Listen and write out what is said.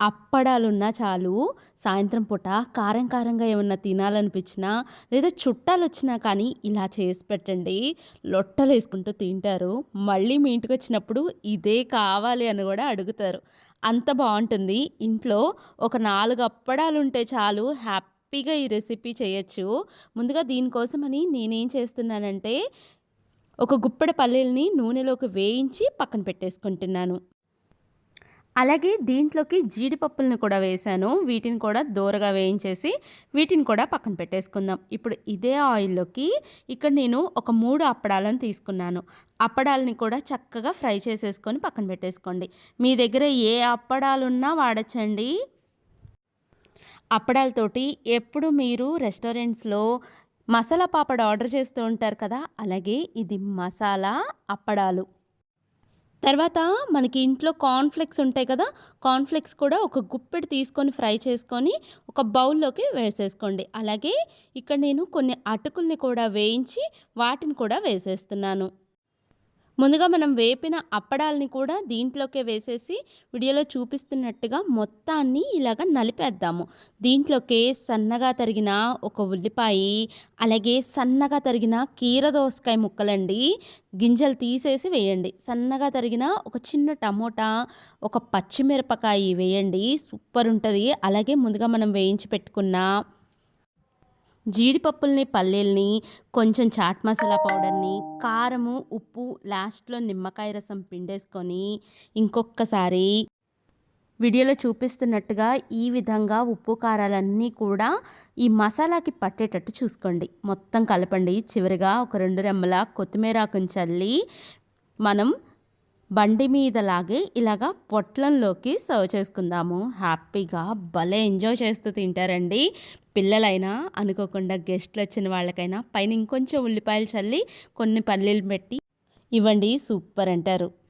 అప్పడాలున్నా చాలు సాయంత్రం పూట కారం కారంగా ఏమన్నా తినాలనిపించినా లేదా చుట్టాలు వచ్చినా కానీ ఇలా చేసి పెట్టండి. లొట్టలు వేసుకుంటూ తింటారు. మళ్ళీ మీ ఇంటికి వచ్చినప్పుడు ఇదే కావాలి అని కూడా అడుగుతారు. అంత బాగుంటుంది ఇంట్లో ఒక నాలుగు అప్పడాలు ఉంటే చాలు హ్యాపీగా ఈ రెసిపీ చేయొచ్చు. ముందుగా దీనికోసమని నేనేం చేస్తున్నానంటే ఒక గుప్పెడ పల్లీలని నూనెలోకి వేయించి పక్కన పెట్టేసుకుంటున్నాను. అలాగే దీంట్లోకి జీడిపప్పులను కూడా వేశాను. వీటిని కూడా దూరగా వేయించేసి వీటిని కూడా పక్కన పెట్టేసుకుందాం. ఇప్పుడు ఇదే ఆయిల్లోకి ఇక్కడ నేను ఒక మూడు అప్పడాలను తీసుకున్నాను. అప్పడాలని కూడా చక్కగా ఫ్రై చేసేసుకొని పక్కన పెట్టేసుకోండి. మీ దగ్గర ఏ అప్పడాలున్నా వాడచ్చండి. అప్పడాలతోటి ఎప్పుడు మీరు రెస్టారెంట్స్లో మసాలా పాపడ్ ఆర్డర్ చేస్తూ ఉంటారు కదా అలాగే ఇది మసాలా అప్పడాలు. తర్వాత మనకి ఇంట్లో కార్న్ఫ్లెక్స్ ఉంటాయి కదా కార్న్ఫ్లెక్స్ కూడా ఒక గుప్పెడు తీసుకొని ఫ్రై చేసుకొని ఒక బౌల్లోకి వేసేసుకోండి. అలాగే ఇక్కడ నేను కొన్ని అటుకుల్ని కూడా వేయించి వాటిని కూడా వేసేస్తున్నాను. ముందుగా మనం వేపిన అప్పడాలని కూడా దీంట్లోకే వేసేసి వీడియోలో చూపిస్తున్నట్టుగా మొత్తాన్ని ఇలాగ నలిపేద్దాము. దీంట్లోకే సన్నగా తరిగిన ఒక ఉల్లిపాయ అలాగే సన్నగా తరిగిన కీర దోసకాయ ముక్కలండి గింజలు తీసేసి వేయండి. సన్నగా తరిగిన ఒక చిన్న టమోటా ఒక పచ్చిమిరపకాయ వేయండి. సూపర్ ఉంటుంది. అలాగే ముందుగా మనం వేయించి పెట్టుకున్న జీడిపప్పుల్ని పల్లీల్ని కొంచెం చాట్ మసాలా పౌడర్ని కారము ఉప్పు లాస్ట్లో నిమ్మకాయ రసం పిండేసుకొని ఇంకొకసారి వీడియోలో చూపిస్తున్నట్టుగా ఈ విధంగా ఉప్పు కారాలన్నీ కూడా ఈ మసాలాకి పట్టేటట్టు చూసుకోండి. మొత్తం కలపండి. చివరిగా ఒక రెండు రెమ్మల కొత్తిమీర చల్లి మనం బండి మీద లాగే ఇలాగా పొట్లంలోకి సర్వ్ చేసుకుందాము. హ్యాపీగా భలే ఎంజాయ్ చేస్తూ తింటారండి. పిల్లలైనా అనుకోకుండా గెస్ట్లు వచ్చిన వాళ్ళకైనా పైన ఇంకొంచెం ఉల్లిపాయలు చల్లి కొన్ని పల్లీలు పెట్టి ఇవ్వండి. సూపర్ అంటారు.